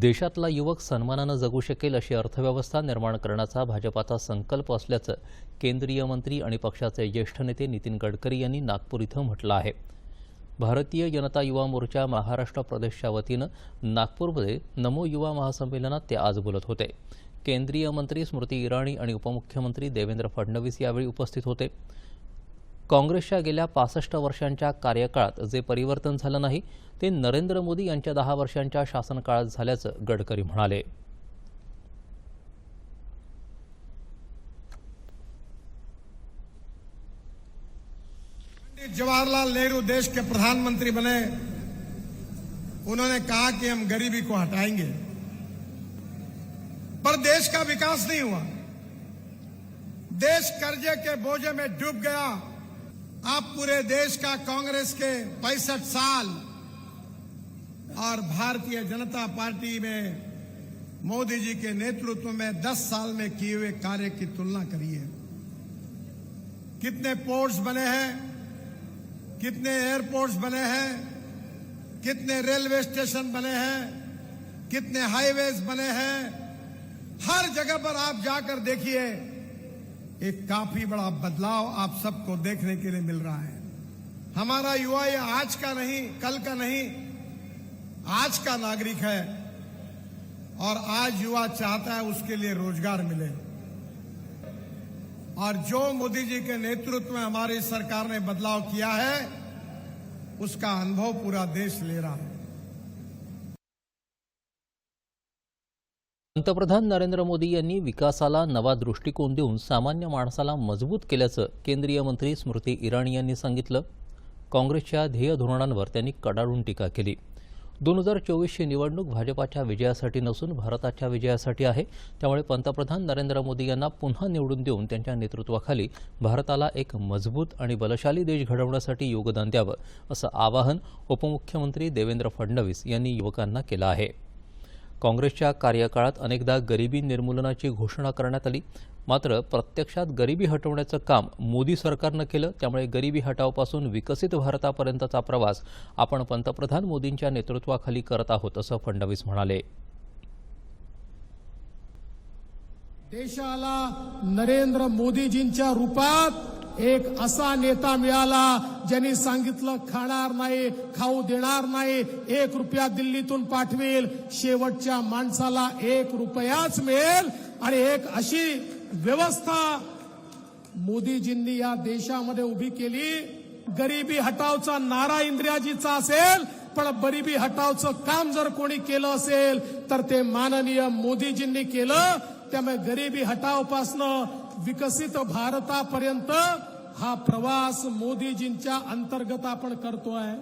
देशातला युवक सन्मानानं जगू शकेल अशी अर्थव्यवस्था निर्माण करण्याचा भाजपाचा संकल्प असल्याचं केंद्रीय मंत्री आणि पक्षाचे ज्येष्ठ नेते नितीन गडकरी यांनी नागपूर इथं म्हटलं आहे. भारतीय जनता युवा मोर्चा महाराष्ट्र प्रदेशच्या वतीनं नागपूरमध्ये नमो युवा महासंमेलनात ते आज बोलत होते. केंद्रीय मंत्री स्मृती इराणी आणि उपमुख्यमंत्री देवेंद्र फडणवीस यावेळी उपस्थित होते. काँग्रेसच्या गेल्या पासष्ट वर्षांच्या कार्यकाळात जे परिवर्तन झालं नाही ते नरेंद्र मोदी यांच्या दहा वर्षांच्या शासनकाळात झाल्याचं गडकरी म्हणाले. जवाहरलाल नेहरू देश के प्रधानमंत्री बने। उन्होंने कहा कि हम गरीबी को हटाएंगे। पर देश का विकास नहीं हुआ। देश कर्जे के बोझे में डूब गया। आप पूरे देश का कांग्रेस के पैंसठ साल और भारतीय जनता पार्टी में मोदी जी के नेतृत्व में 10 साल में किए हुए कार्य की तुलना करिए। कितने पोर्ट्स बने हैं, कितने एयरपोर्ट्स बने हैं, कितने रेलवे स्टेशन बने हैं, कितने हाईवेज बने हैं। हर जगह पर आप जाकर देखिए एक काफ़ी बड़ा बदलाव आप सबको देखने के लिए मिल रहा है। हमारा युवा ये आज का नहीं, कल का नहीं, आज का नागरिक है और आज युवा चाहता है उसके लिए रोज़गार मिले। और जो मोदी जी के नेतृत्व में हमारी सरकार ने बदलाव किया है, उसका अनुभव पूरा देश ले रहा है। पंतप्रधान नरेंद्र मोदी यांनी विकासाला नवा दृष्टिकोन देऊन सामान्य माणसाला मजबूत केल्याचं केंद्रीय मंत्री स्मृती इराणी यांनी सांगितलं. काँग्रेसच्या ध्येय धोरणांवर त्यांनी कडाडून टीका केली. दोन हजार चोवीसची निवडणूक भाजपाच्या विजयासाठी नसून भारताच्या विजयासाठी आहे. त्यामुळे पंतप्रधान नरेंद्र मोदी यांना पुन्हा निवडून देऊन त्यांच्या नेतृत्वाखाली भारताला एक मजबूत आणि बलशाली देश घडवण्यासाठी योगदान द्यावं असं आवाहन उपमुख्यमंत्री देवेंद्र फडणवीस यांनी युवकांना केलं आहे. काँग्रेसच्या कार्यकाळात अनेकदा गरिबी निर्मूलनाची घोषणा करण्यात आली. मात्र प्रत्यक्षात गरिबी हटवण्याचं काम मोदी सरकारनं केलं त्यामुळे गरिबी हटावपासून विकसित भारतापर्यंतचा प्रवास आपण पंतप्रधान मोदींच्या नेतृत्वाखाली करत आहोत असं फडणवीस म्हणाले. देशाला नरेंद्र मोदीजींच्या रूपात एक असा नेता मिळाला ज्यांनी सांगितलं खाणार नाही खाऊ देणार नाही एक रुपया दिल्लीतून पाठवेल शेवटच्या माणसाला एक रुपयाच मिळेल. आणि एक अशी व्यवस्था मोदीजींनी या देशामध्ये उभी केली गरिबी हटावचा नारा इंद्रियाजीचा असेल पण गरिबी हटावचं काम जर कोणी केलं असेल तर ते माननीय मोदीजींनी केलं त्यामुळे गरिबी हटावपासनं विकसित भारतापर्यंत हा प्रवास मोदीजींच्या अंतर्गत आपण करतोय